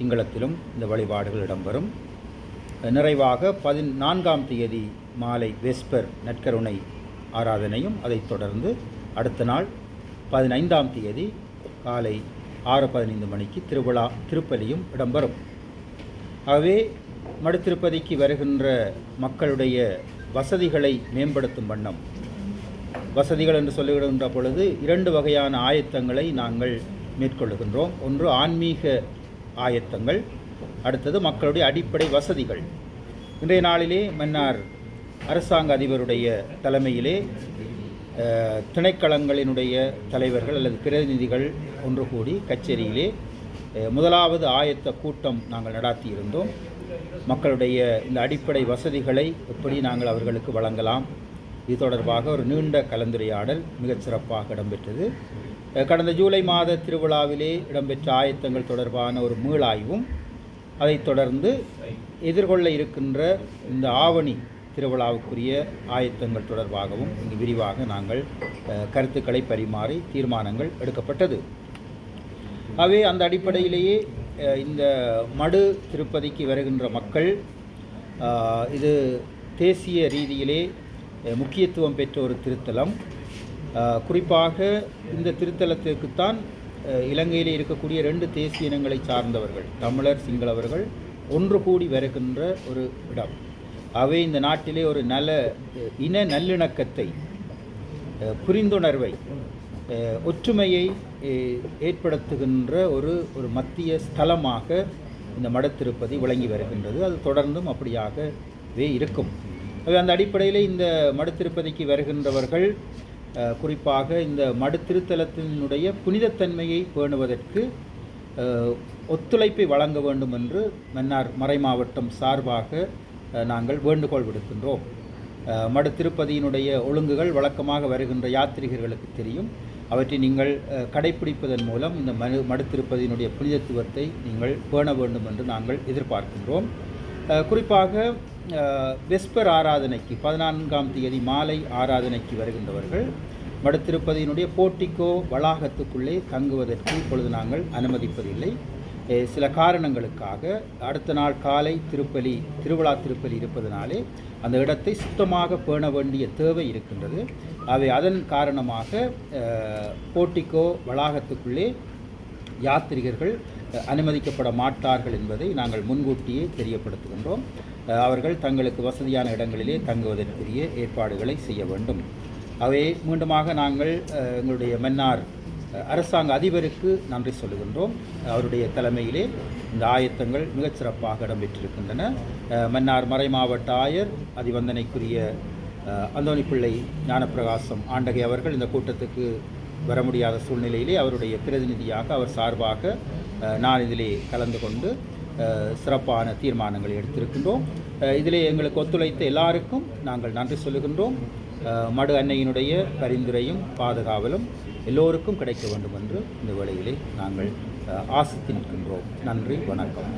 திங்களத்திலும் இந்த வழிபாடுகள் இடம்பெறும். நிறைவாக பதினான்காம் தேதி மாலை வெஸ்பர் நற்கருணை ஆராதனையும் அதைத் தொடர்ந்து அடுத்த நாள் பதினைந்தாம் தேதி காலை ஆறு பதினைந்து மணிக்கு திருவிழா திருப்பலியும் இடம்பெறும். ஆகவே மடுத்திருப்பதிக்கு வருகின்ற மக்களுடைய வசதிகளை மேம்படுத்தும் வண்ணம் வசதிகள் என்று சொல்லுகின்ற பொழுது இரண்டு வகையான ஆயத்தங்களை நாங்கள் மேற்கொள்ளுகின்றோம். ஒன்று ஆன்மீக ஆயத்தங்கள் அடுத்தது மக்களுடைய அடிப்படை வசதிகள். இன்றைய நாளிலே மன்னார் அரசாங்க அதிபருடைய தலைமையிலே திணைக்களங்களினுடைய தலைவர்கள் அல்லது பிரதிநிதிகள் ஒன்று கூடி கச்சேரியிலே முதலாவது ஆயத்த கூட்டம் நாங்கள் நடாத்தியிருந்தோம். மக்களுடைய இந்த அடிப்படை வசதிகளை எப்படி நாங்கள் அவர்களுக்கு வழங்கலாம்? இது தொடர்பாக ஒரு நீண்ட கலந்துரையாடல் மிகச் சிறப்பாக இடம்பெற்றது. கடந்த ஜூலை மாத திருவிழாவிலே இடம்பெற்ற ஆயத்தங்கள் தொடர்பான ஒரு மீளாய்வும் அதைத் தொடர்ந்து எதிர்கொள்ள இருக்கின்ற இந்த ஆவணி திருவிழாவுக்குரிய ஆயத்தங்கள் தொடர்பாகவும் இங்கு விரிவாக நாங்கள் கருத்துக்களை பரிமாறி தீர்மானங்கள் எடுக்கப்பட்டது. ஆகவே அந்த அடிப்படையிலேயே இந்த மடு திருப்பதிக்கு வருகின்ற மக்கள் இது தேசிய ரீதியிலே முக்கியத்துவம் பெற்ற ஒரு திருத்தலம். குறிப்பாக இந்த திருத்தலத்திற்குத்தான் இலங்கையில் இருக்கக்கூடிய ரெண்டு தேசிய இனங்களை சார்ந்தவர்கள் தமிழர் சிங்களவர்கள் ஒன்று கூடி வருகின்ற ஒரு இடம். அவை இந்த நாட்டிலே ஒரு நல இன நல்லிணக்கத்தை புரிந்துணர்வை ஒற்றுமையை ஏற்படுத்துகின்ற ஒரு ஒரு மத்திய ஸ்தலமாக இந்த மடத்திருப்பதி விளங்கி வருகின்றது. அது தொடர்ந்தும் அப்படியாகவே இருக்கும். அது அந்த அடிப்படையில் இந்த மடத்திருப்பதிக்கு வருகின்றவர்கள் குறிப்பாக இந்த மடுத்திருத்தலத்தினுடைய புனிதத்தன்மையை பேணுவதற்கு ஒத்துழைப்பை வழங்க வேண்டும் என்று மன்னார் மறைமாவட்டம் சார்பாக நாங்கள் வேண்டுகோள் விடுக்கின்றோம். மடு திருப்பதியினுடைய ஒழுங்குகள் வழக்கமாக வருகின்ற யாத்ரிகர்களுக்கு தெரியும். அவற்றை நீங்கள் கடைபிடிப்பதன் கடைப்பிடிப்பதன் மூலம் இந்த மனு மடு திருப்பதியினுடைய புனிதத்துவத்தை நீங்கள் பேண வேண்டும் என்று நாங்கள் எதிர்பார்க்கின்றோம். குறிப்பாக வெஸ்பர் ஆராதனைக்கு பதினான்காம் தேதி மாலை ஆராதனைக்கு வருகின்றவர்கள் மடுத்திருப்பதியினுடைய போட்டிக்கோ வளாகத்துக்குள்ளே தங்குவதற்கு இப்பொழுது நாங்கள் அனுமதிப்பதில்லை. சில காரணங்களுக்காக அடுத்த நாள் காலை திருப்பலி திருவிழா திருப்பலி இருப்பதனாலே அந்த இடத்தை சுத்தமாக பேண வேண்டிய தேவை இருக்கின்றது. அவை அதன் காரணமாக போட்டிக்கோ வளாகத்துக்குள்ளே யாத்ரிகர்கள் அனுமதிக்கப்பட மாட்டார்கள் என்பதை நாங்கள் முன்கூட்டியே தெரியப்படுத்துகின்றோம். அவர்கள் தங்களுக்கு வசதியான இடங்களிலே தங்குவதற்குரிய ஏற்பாடுகளை செய்ய வேண்டும். அவை மீண்டுமாக நாங்கள் எங்களுடைய மன்னார் அரசாங்க அதிபருக்கு நன்றி சொல்லுகின்றோம். அவருடைய தலைமையிலே இந்த ஆயத்தங்கள் மிகச் சிறப்பாக இடம்பெற்றிருக்கின்றன. மன்னார் மன்னார் மறைமாவட்ட ஆயர் அதிவந்தனைக்குரிய அஹ், அந்தோணி பிள்ளை ஞானப்பிரகாசம் ஆண்டகை அவர்கள் இந்த கூட்டத்துக்கு வர முடியாத சூழ்நிலையிலே அவருடைய பிரதிநிதியாக அவர் சார்பாக நான் இதிலே கலந்து கொண்டு சிறப்பான தீர்மானங்களை எடுத்திருக்கின்றோம். இதிலே எங்களுக்கு ஒத்துழைத்த எல்லாருக்கும் நாங்கள் நன்றி சொல்லுகின்றோம். மடு அன்னையினுடைய பரிந்துரையும் பாதுகாவலும் எல்லோருக்கும் கிடைக்க வேண்டும் என்று இந்த வேளையிலே நாங்கள் ஆசித்து நிற்கின்றோம். நன்றி வணக்கம்.